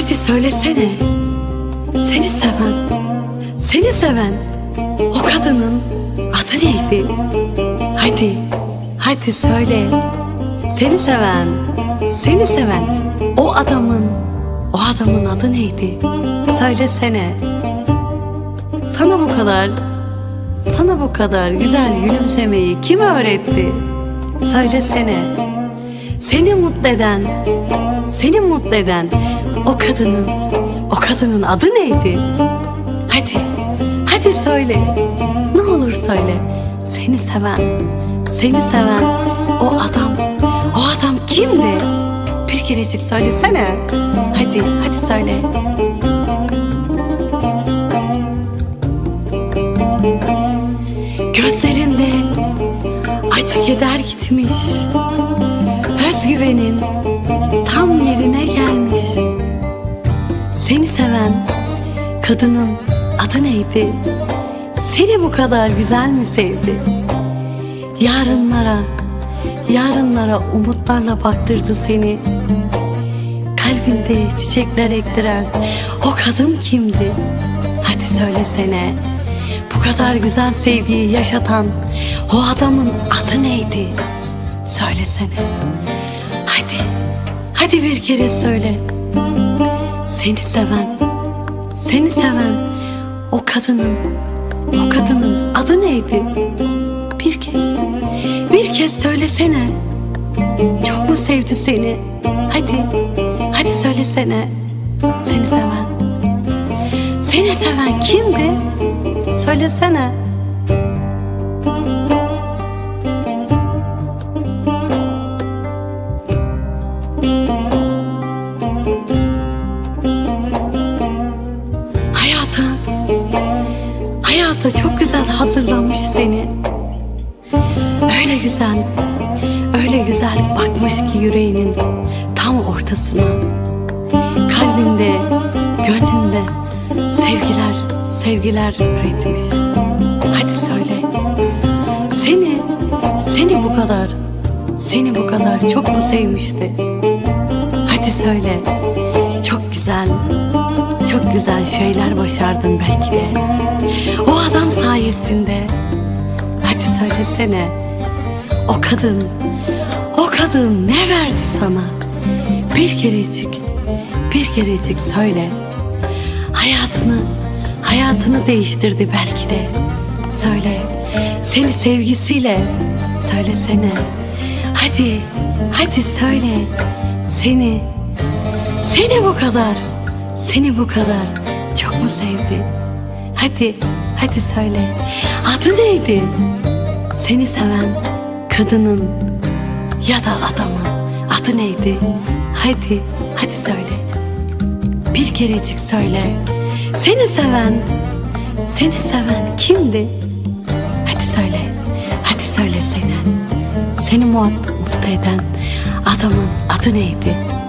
Söylesene. Seni seven, seni seven o kadının adı neydi? Hadi, hadi söyle. Seni seven, seni seven o adamın, o adamın adı neydi? Söylesene. Sana bu kadar, sana bu kadar güzel gülümsemeyi kim öğretti? Söylesene. Seni mutlu eden, seni mutlu eden o kadının, o kadının adı neydi? Hadi, hadi söyle. Ne olur söyle. Seni seven, seni seven o adam, o adam kimdi? Bir kerecik söylesene. Hadi, hadi söyle. Gözlerinde acı keder gitmiş. Özgüvenin tam yerine gelmiş. Seni seven kadının adı neydi? Seni bu kadar güzel mi sevdi? Yarınlara, yarınlara umutlarla baktırdı seni. Kalbinde çiçekler ektiren o kadın kimdi? Hadi söylesene. Bu kadar güzel sevgiyi yaşatan o adamın adı neydi? Söylesene. Hadi, hadi bir kere söyle. Seni seven, seni seven o kadının, o kadının adı neydi? Bir kez, bir kez söylesene. Çok mu sevdi seni? Hadi, hadi söylesene. Seni seven, seni seven kimdi? Söylesene. Hayata çok güzel hazırlamış seni. Öyle güzel, öyle güzel bakmış ki yüreğinin tam ortasına. Kalbinde, gönlünde sevgiler, sevgiler üretmiş. Hadi söyle. Seni, seni bu kadar, seni bu kadar çok mu sevmişti? Hadi söyle. Güzel şeyler başardın belki de. O adam sayesinde. Hadi söylesene. O kadın, o kadın ne verdi sana? Bir kerecik, bir kerecik söyle. Hayatını, hayatını değiştirdi belki de. Söyle, seni sevgisiyle söylesene. Hadi, hadi söyle. Seni, seni bu kadar, seni bu kadar çok mu sevdi? Hadi, hadi söyle. Adı neydi? Seni seven kadının ya da adamın adı neydi? Hadi, hadi söyle. Bir kerecik söyle. Seni seven, seni seven kimdi? Hadi söyle, hadi söyle seni. Seni mutlu eden adamın adı neydi?